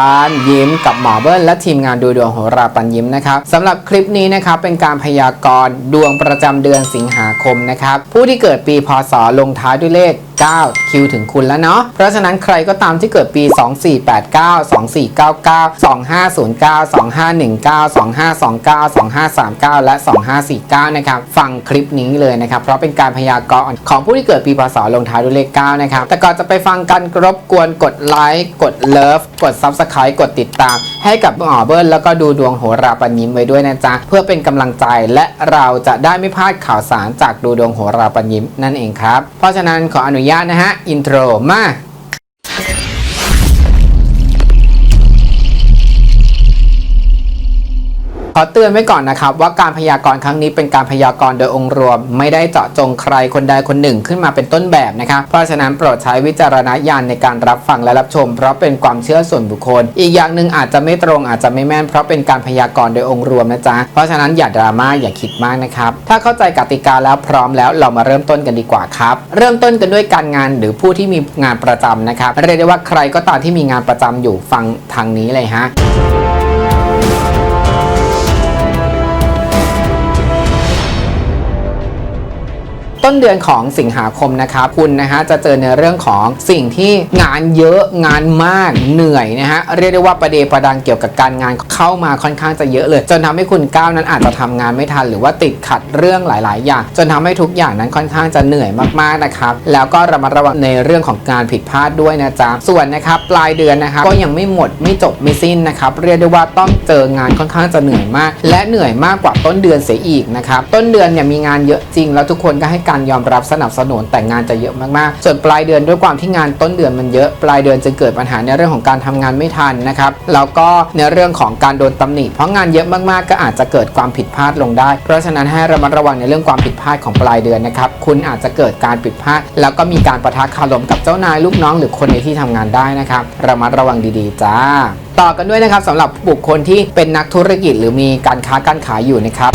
ปันยิ้มกับหมอเบิ้ลและทีมงานดูดวงโหราปันยิ้มนะครับสำหรับคลิปนี้นะครับเป็นการพยากรณ์ดวงประจำเดือนสิงหาคมนะครับผู้ที่เกิดปีพศลงท้ายด้วยเลข 9 คิวถึงคุณแล้วเนาะ เพราะฉะนั้นใครก็ตามที่เกิดปี 2489 2499 2509 2519 2529 2539 และ 2549 นะครับ ฟังคลิปนี้เลยนะครับ เพราะเป็นการพยากรณ์ของผู้ที่เกิดปีพศลงท้ายด้วยเลข 9 นะครับ แต่ก่อนจะไปฟังกันรบกวนกดไลค์ กดเลิฟ กด Subscribe กดติดตาม ให้กับหมอเบิ้ลแล้วก็ดูดวงโหราปันยิ้มไว้ด้วยนะจ๊ะ เพื่อเป็นกำลังใจและเราจะได้ไม่พลาดข่าวสารจากดูดวงโหราปันยิ้มนั่นเองครับ เพราะฉะนั้นขออนุญาตนะฮะ อินโทรมา ขอเตือนไว้ก่อนนะครับว่าการพยากรณ์ครั้งนี้เป็นการพยากรณ์โดยองค์รวม ไม่ได้เจาะจงใครคนใดคนหนึ่งขึ้นมาเป็นต้นแบบนะครับเพราะฉะนั้นโปรดใช้วิจารณญาณในการรับฟังและรับชม เพราะเป็นความเชื่อส่วนบุคคล อีกอย่างหนึ่งอาจจะไม่ตรงอาจจะไม่แม่นเพราะเป็นการพยากรณ์โดยองค์รวมนะจ๊ะเพราะฉะนั้นอย่าดราม่าอย่าคิดมากนะครับถ้าเข้าใจกติกาแล้วพร้อมแล้วเรามาเริ่มต้นกันดีกว่าครับเริ่มต้นกันด้วยการงานหรือผู้ที่มีงานประจำนะครับเรียกได้ว่าใครก็ตามที่มีงานประจำอยู่ฟังทางนี้เลยฮะ ต้นเดือนของสิงหาคมนะครับคุณนะฮะจะเจอในเรื่องของสิ่งที่งานเยอะงานมากเหนื่อยนะฮะเรียกได้ว่าประเดประดังเกี่ยวกับการงานเข้ามาค่อนข้างจะเยอะเลย จนทำให้คุณก้าวนั้นอาจจะทำงานไม่ทันหรือว่าติดขัดเรื่องหลาย ๆ อย่าง จนทำให้ทุกอย่างนั้นค่อนข้างจะเหนื่อยมากๆนะครับแล้วก็ระมัดระวังในเรื่องของการผิดพลาดด้วยนะจ๊ะส่วนนะครับปลายเดือนนะครับก็ยังไม่หมดไม่จบไม่สิ้นนะครับเรียกได้ว่าต้องเจองานค่อนข้างจะเหนื่อยมาก และเหนื่อยมากกว่าต้นเดือนเสียอีกนะครับต้นเดือนเนี่ยมีงานเยอะจริงแล้วทุกคนก็ให้การยอมรับสนับสนุนแต่งานจะเยอะมากๆ ส่วนปลายเดือนด้วยความที่งานต้นเดือนมันเยอะปลายเดือนจะเกิดปัญหาในเรื่องของการทำงานไม่ทันนะครับแล้วก็ในเรื่องของการโดนตำหนิเพราะงานเยอะมากๆ ก็อาจจะเกิดความผิดพลาดลงได้ เพราะฉะนั้นให้ระมัดระวังในเรื่องความผิดพลาดของปลายเดือนนะครับคุณอาจจะเกิดการผิดพลาด แล้วก็มีการประทะคารมกับเจ้านายลูกน้อง หรือคนในที่ทำงานได้นะครับระมัดระวังดีๆ จ้า ต่อกันด้วยนะครับสำหรับบุคคลที่เป็นนักธุรกิจหรือมีการค้าการขายอยู่นะครับ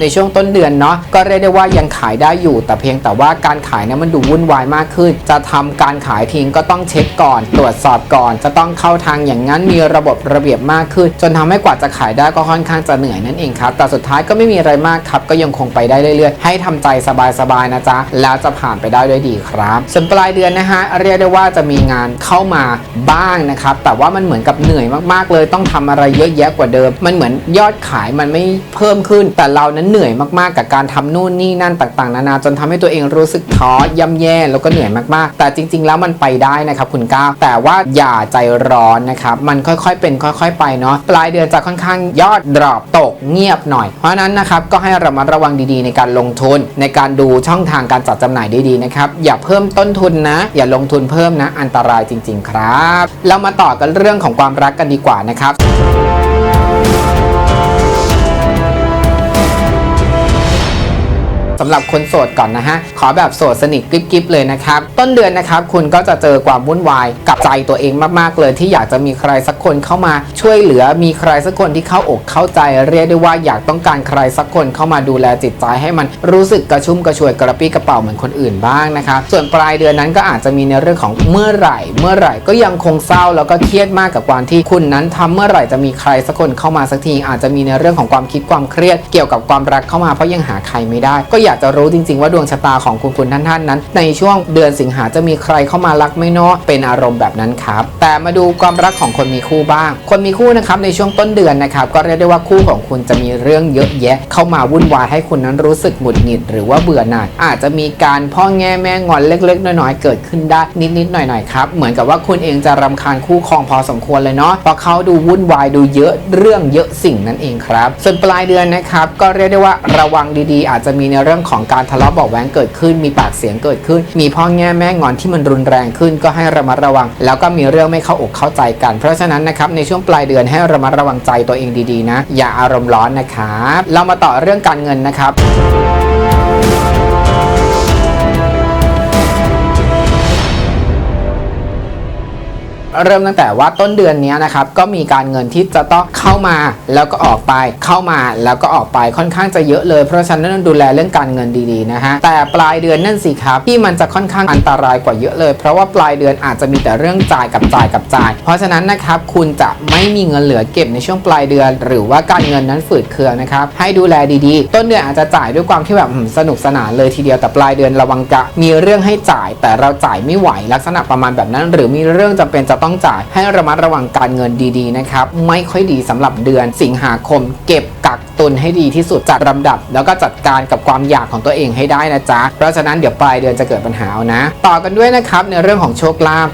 ในช่วงต้นเดือนเนาะก็เรียกได้ว่ายังขายได้อยู่ แต่เพียงแต่ว่าการขายเนี่ยมันดูวุ่นวายมากขึ้น จะทำการขายทิ้งก็ต้องเช็คก่อน ตรวจสอบก่อน จะต้องเข้าทางอย่างนั้นมีระบบระเบียบมากขึ้น จนทำให้กว่าจะขายได้ก็ค่อนข้างจะเหนื่อยนั่นเองครับ แต่สุดท้ายก็ไม่มีอะไรมากครับ ก็ยังคงไปได้เรื่อยๆ ให้ทำใจสบายๆนะจ๊ะ แล้วจะผ่านไปได้ด้วยดีครับส่วนปลายเดือนนะฮะเรียกได้ว่าจะมีงานเข้ามาบ้างนะครับ แต่ว่ามันเหมือนกับเหนื่อยมากๆเลย ต้องทำอะไรเยอะแยะกว่าเดิม มันเหมือนยอดขายมันไม่เพิ่มขึ้น แต่เรานั้นเหนื่อยมากๆ กับการทำนู่นนี่นั่นต่างๆ นานาจนทำให้ตัวเองรู้สึกท้อย่ำแย่แล้วก็เหนื่อยมากๆ แต่จริง ๆ แล้วมันไปได้นะครับคุณก้าวแต่ว่าอย่าใจร้อนนะครับมันค่อยๆเป็นค่อย ๆ ไปเนาะปลายเดือนจะค่อนข้างยอดดรอปตกเงียบหน่อย เพราะฉะนั้นนะครับก็ให้ระมัดระวังดีๆ ในการลงทุน ในการดูช่องทางการจัดจำหน่ายดีๆนะครับอย่าเพิ่มต้นทุนนะ อย่าลงทุนเพิ่มนะอันตรายจริง ๆ ครับ เรามาต่อกันเรื่องของความรักกันดีกว่านะครับ สำหรับคนโสดก่อนนะฮะ ขอแบบโสดสนิทกริบๆเลยนะครับ ต้นเดือนนะครับคุณก็จะเจอความวุ่นวายกับใจตัวเองมากๆเลยที่อยากจะมีใครสักคนเข้ามาช่วยเหลือมีใครสักคนที่เข้าอกเข้าใจเรียกได้ว่าอยากต้องการใครสักคนเข้ามาดูแลจิตใจให้มันรู้สึกกระชุ่มกระชวยกระปี้กระเป๋าเหมือนคนอื่นบ้างนะครับส่วนปลายเดือนนั้นก็อาจจะมีในเรื่องของเมื่อไหร่ เมื่อไหร่ก็ยังคงเศร้าแล้วก็เครียดมากกับความที่คุณนั้นทำเมื่อไหร่จะมีใครสักคนเข้ามาสักทีอาจจะมีในเรื่องของความคิดความเครียดเกี่ยวกับความรักเข้ามาเพราะยังหาใครไม่ได้ก็อยากจะรู้จริง ๆ ว่าดวงชะตาของคุณคุณท่านๆนั้น ในช่วงเดือนสิงหาจะมีใครเข้ามารักไม่เนาะเป็นอารมณ์แบบนั้นครับ แต่มาดูความรักของคนมีคู่บ้าง คนมีคู่นะครับในช่วงต้นเดือนนะครับก็เรียกได้ว่าคู่ของคุณจะมีเรื่องเยอะแยะ เข้ามาวุ่นวายให้คุณนั้นรู้สึกหงุดหงิดหรือว่าเบื่อหน่ายอาจจะมีการพ่อแง่แม่งอนเล็ก ๆ น้อยๆเกิดขึ้นได้นิดๆหน่อยๆครับเหมือนกับว่าคุณเองจะรำคาญคู่ครองพอสมควรเลยเนาะเพราะเขาดูวุ่นวายดูเยอะเรื่องเยอะสิ่งนั่นเองครับ ส่วนปลายเดือนนะครับก็เรียกได้ว่าระวังดีๆ อาจจะมีในเรื่องื่องของการทะเลาะเบาะแว้งเกิดขึ้น มีปากเสียงเกิดขึ้น มีพ่อแง่แม่งอนที่มันรุนแรงขึ้นก็ให้ระมัดระวัง แล้วก็มีเรื่องไม่เข้าอกเข้าใจกัน เพราะฉะนั้นนะครับในช่วงปลายเดือนให้ระมัดระวังใจตัวเองดีๆนะ อย่าอารมณ์ร้อนนะครับเรามาต่อเรื่องการเงินนะครับ เริ่มตั้งแต่ว่าต้นเดือนนี้นะครับก็มีการเงินที่จะต้องเข้ามาแล้วก็ออกไปเข้ามาแล้วก็ออกไปค่อนข้างจะเยอะเลย เพราะฉะนั้นดูแลเรื่องการเงินดีๆนะฮะแต่ปลายเดือนนั่นสิครับที่มันจะค่อนข้างอันตรายกว่าเยอะเลย เพราะว่าปลายเดือนอาจจะมีแต่เรื่องจ่ายกับจ่ายกับจ่าย เพราะฉะนั้นนะครับคุณจะไม่มีเงินเหลือเก็บในช่วงปลายเดือน หรือว่าการเงินนั้นฝืดเคืองนะครับให้ดูแลดีๆ ต้นเดือนอาจจะจ่ายด้วยความที่แบบสนุกสนานเลยทีเดียวแต่ปลายเดือนระวังจะมีเรื่องให้จ่าย แต่เราจ่ายไม่ไหวลักษณะประมาณแบบนั้น หรือมีเรื่องจำเป็นจะต้องจ่ายให้ระมัดระวังการเงินดีๆนะครับไม่ค่อยดีสำหรับเดือน สิงหาคม เก็บกักตุนให้ดีที่สุดจัดลำดับ แล้วก็จัดการกับความอยากของตัวเองให้ได้นะจ๊ะเพราะฉะนั้นเดี๋ยวปลายเดือนจะเกิดปัญหาเอานะ ต่อกันด้วยนะครับในเรื่องของโชคลาภ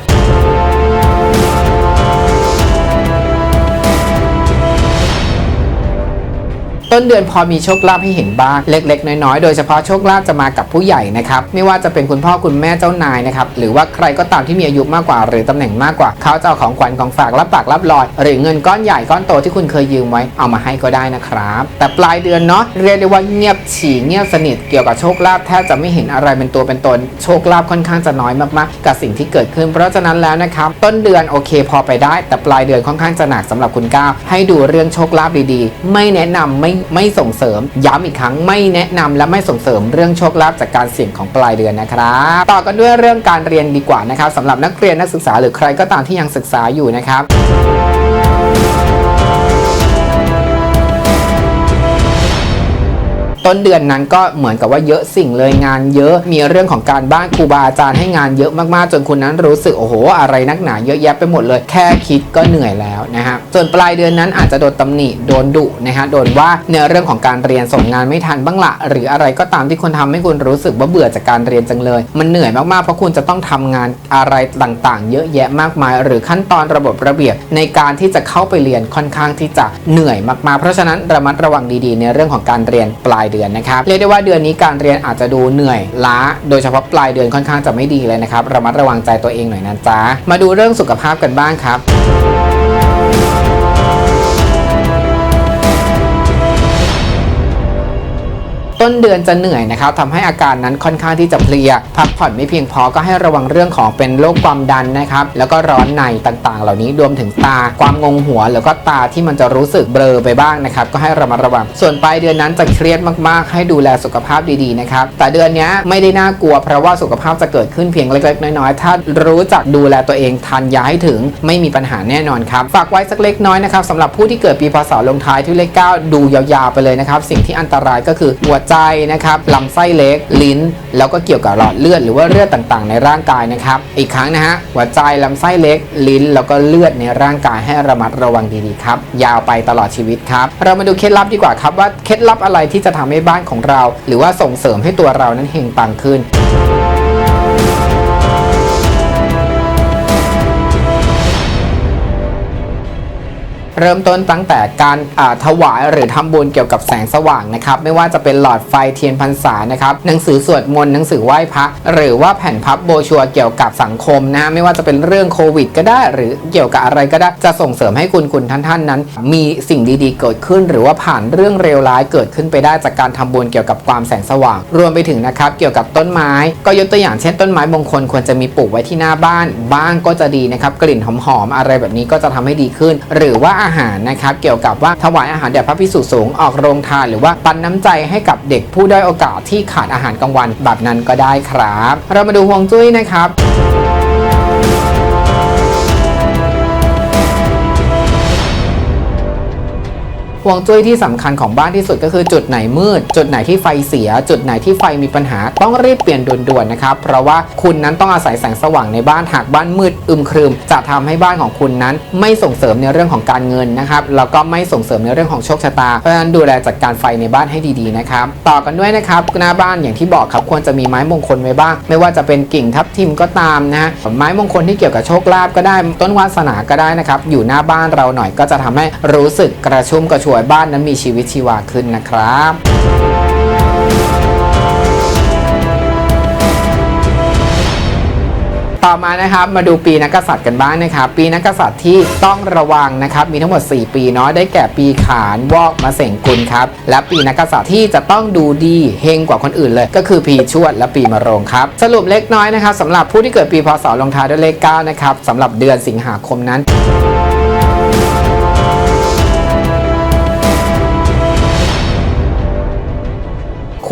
ต้นเดือนพอมีโชคลาภให้เห็นบ้างเล็ก ๆ น้อยๆ โดยเฉพาะโชคลาภจะมากับผู้ใหญ่นะครับไม่ว่าจะเป็นคุณพ่อคุณแม่เจ้านายนะครับหรือว่าใครก็ตามที่มีอายุมากกว่า หรือตำแหน่งมากกว่า เขาจะเอาของขวัญของฝากรับปากรับรอยหรือเงินก้อนใหญ่ก้อนโตที่คุณเคยยืมไว้เอามาให้ก็ได้นะครับ แต่ปลายเดือนเนาะเรียกได้ว่าเงียบฉี่เงียบสนิทเกี่ยวกับโชคลาภแทบจะไม่เห็นอะไรเป็นตัวเป็นตนโชคลาภค่อนข้างจะน้อยมากๆ กับสิ่งที่เกิดขึ้น เพราะฉะนั้นแล้วนะครับต้นเดือนโอเค พอไปได้ แต่ปลายเดือนค่อนข้างจะหนักสำหรับคุณก้าวให้ดูเรื่องโชคลาภดีๆ ไม่แนะนำไม่ไม่ส่งเสริม ย้ำอีกครั้งไม่แนะนำและไม่ส่งเสริมเรื่องโชคลาภจากการเสี่ยงของปลายเดือนนะครับต่อกันด้วยเรื่องการเรียนดีกว่านะครับสำหรับนักเรียนนักศึกษาหรือใครก็ตามที่ยังศึกษาอยู่นะครับ ต้นเดือนนั้นก็เหมือนกับว่าเยอะสิ่งเลยงานเยอะมีเรื่องของการบ้านครูบาอาจารย์ให้งานเยอะมากๆ จนคุณนั้นรู้สึกโอ้โห อะไรนักหนาเยอะแยะไปหมดเลย แค่คิดก็เหนื่อยแล้วนะฮะส่วนปลายเดือนนั้นอาจจะโดนตำหนิโดนดุนะฮะโดนว่าในเรื่องของการเรียนส่งงานไม่ทันบ้างละหรืออะไรก็ตามที่คุณทำให้คุณรู้สึกว่าเบื่อจากการเรียนจังเลย มันเหนื่อยมากๆเพราะคุณจะต้องทำงานอะไรต่างๆ เยอะแยะมากมาย หรือขั้นตอนระบบระเบียบในการที่จะเข้าไปเรียนค่อนข้างที่จะเหนื่อยมากๆ เพราะฉะนั้นระมัดระวังดีๆ ในเรื่องของการเรียนปลายเดือนนะครับเรียกได้ว่าเดือนนี้การเรียนอาจจะดูเหนื่อยล้า โดยเฉพาะปลายเดือนค่อนข้างจะไม่ดีเลยนะครับระมัดระวังใจตัวเองหน่อยนะจ๊ะมาดูเรื่องสุขภาพกันบ้างครับ ต้นเดือนจะเหนื่อยนะครับทำให้อาการนั้นค่อนข้างที่จะเพลีย พักผ่อนไม่เพียงพอก็ให้ระวังเรื่องของเป็นโรคความดันนะครับ แล้วก็ร้อนในต่างๆ เหล่านี้รวมถึงตา ความงงหัว แล้วก็ตาที่มันจะรู้สึกเบลอไปบ้างนะครับ ก็ให้ระมัดระวัง ส่วนปลายเดือนนั้นจะเครียดมากๆ ให้ดูแลสุขภาพดีๆนะครับ แต่เดือนนี้ไม่ได้น่ากลัว เพราะว่าสุขภาพจะเกิดขึ้นเพียงเล็กๆ น้อยๆ ถ้ารู้จักดูแลตัวเองทานยาให้ถึงไม่มีปัญหาแน่นอนครับ ฝากไว้สักเล็กน้อยนะครับสำหรับผู้ที่เกิดปีพศลงท้ายที่เลข9ดูยาวๆไปเลยนะครับ สิ่งที่อันตรายก็คือหัวใจนะครับลำไส้เล็ก ลิ้น แล้วก็เกี่ยวกับหลอดเลือดหรือว่าเลือดต่างๆ ในร่างกายนะครับ อีกครั้งนะฮะหัวใจลำไส้เล็ก ลิ้น แล้วก็เลือดในร่างกายให้ระมัดระวังดีๆครับยาวไปตลอดชีวิตครับเรามาดูเคล็ดลับดีกว่าครับว่าเคล็ดลับอะไรที่จะทำให้บ้านของเรา หรือว่าส่งเสริมให้ตัวเรานั้นเฮงปังขึ้น เริ่มต้นตั้งแต่การถวายหรือทำบุญเกี่ยวกับแสงสว่างนะครับไม่ว่าจะเป็นหลอดไฟเทียนพรรษานะครับหนังสือสวดมนต์หนังสือไหว้พระหรือว่าแผ่นพับโบชัวเกี่ยวกับสังคมนะไม่ว่าจะเป็นเรื่องโควิด ก็ได้ หรือเกี่ยวกับอะไรก็ได้จะส่งเสริมให้คุณคุณท่านท่านนั้น มีสิ่งดีๆเกิดขึ้น หรือว่าผ่านเรื่องเลวร้ายเกิดขึ้นไปได้จากการทำบุญเกี่ยวกับความแสงสว่าง รวมไปถึงนะครับเกี่ยวกับต้นไม้ ก็ยกตัวอย่างเช่นต้นไม้มงคลควรจะมีปลูกไว้ที่หน้าบ้านบ้านก็จะดีนะครับกลิ่นหอมๆอะไรแบบนี้ก็จะทำให้ดีขึ้น หรือว่าอาหารนะครับเกี่ยวกับว่าถวายอาหารแด่พระพิสุสงฆ์ออกโรงทานหรือว่าปันน้ำใจให้กับเด็กผู้ด้อยโอกาสที่ขาดอาหารกลางวันแบบนั้นก็ได้ครับ เรามาดูฮวงจุ้ยนะครับ ห่วงจุ้ยที่สำคัญของบ้านที่สุดก็คือจุดไหนมืด จุดไหนที่ไฟเสีย จุดไหนที่ไฟมีปัญหาต้องรีบเปลี่ยนด่วนๆนะครับ เพราะว่าคุณนั้นต้องอาศัยแสงสว่างในบ้านหากบ้านมืดอึมครึม จะทำให้บ้านของคุณนั้น ไม่ส่งเสริมในเรื่องของการเงินนะครับแล้วก็ไม่ส่งเสริมในเรื่องของโชคชะตาเพราะฉะนั้นดูแลจัดการไฟในบ้านให้ดีๆนะครับต่อกันด้วยนะครับหน้าบ้านอย่างที่บอกครับควรจะมีไม้มงคลไว้บ้าง ไม่ว่าจะเป็นกิ่งทับทิมก็ตามนะฮะไม้มงคลที่เกี่ยวกับโชคลาภก็ได้ต้นวาสนาก็ได้นะครับอยู่หน้าบ้านเราหน่อยก็จะทำให้รู้สึกกระชุ่มกระชวยบ้านนั้นมีชีวิตชีวาขึ้นนะครับตต่อมานะครับมาดูปีนักกษัตริย์กันบ้างนะครับ ปีนักกษัตริย์ที่ต้องระวังนะครับ มีทั้งหมด 4 ปีเนาะได้แก่ปีขานวอกมาเสงกุลครับและปีนักกษัตริย์ที่จะต้องดูดีเฮงกว่าคนอื่นเลย ก็คือปีชวดและปีมะโรงครับ สรุปเล็กน้อยนะครับสำหรับผู้ที่เกิดปีพศลงท้ายด้วยเลข9นะครับสำหรับเดือนสิงหาคมนั้น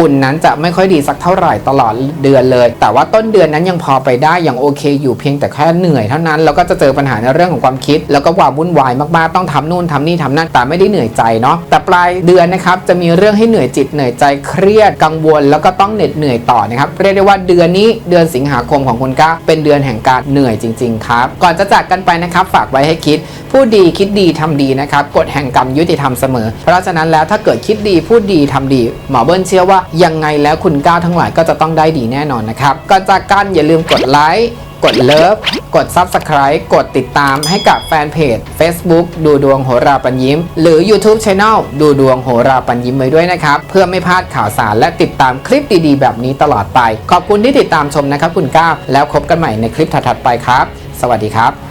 คุณนั้นจะไม่ค่อยดีสักเท่าไหร่ตลอดเดือนเลย แต่ว่าต้นเดือนนั้นยังพอไปได้อยังโอเค อยู่เพียงแต่แค่เหนื่อยเท่านั้นแล้วก็จะเจอปัญหาในเรื่องของความคิด แล้วก็ความวุ่นวายมากๆต้องทำนู่นทำนี่ทำนั่นแต่ไม่ได้เหนื่อยใจเนาะแต่ปลายเดือนนะครับจะมีเรื่องให้เหนื่อยจิตเหนื่อยใจเครียดกังวล แล้วก็ต้องเหน็ดเหนื่อยต่อนะครับเรียกได้ว่าเดือนนี้เดือนสิงหาคมของคุณก้าเป็นเดือนแห่งการเหนื่อยจริง ๆ ครับ ก่อนจะจากกันไปนะครับฝากไว้ให้คิดพูดดีคิดดีทำดีนะครับกฎแห่งกรรมยุติธรรมเสมอ เพราะฉะนั้นแล้วถ้าเกิดคิดดีพูดดีทำดี หมอเบิ้ลเชื่อว่ายังไงแล้วคุณก้าวทั้งหลายก็จะต้องได้ดีแน่นอนนะครับก่อนจากกันอย่าลืมกดไลค์กดเลิฟกด Subscribe กดติดตามให้กับแฟนเพจ Facebook ดูดวงโหราปัญยิ้ม หรือ YouTube Channel ดูดวงโหราปัญยิ้มไว้ด้วยนะครับ เพื่อไม่พลาดข่าวสารและติดตามคลิปดีๆ แบบนี้ตลอดไป ขอบคุณที่ติดตามชมนะครับคุณก้าวแล้วพบกันใหม่ในคลิปถัดๆไปครับ สวัสดีครับ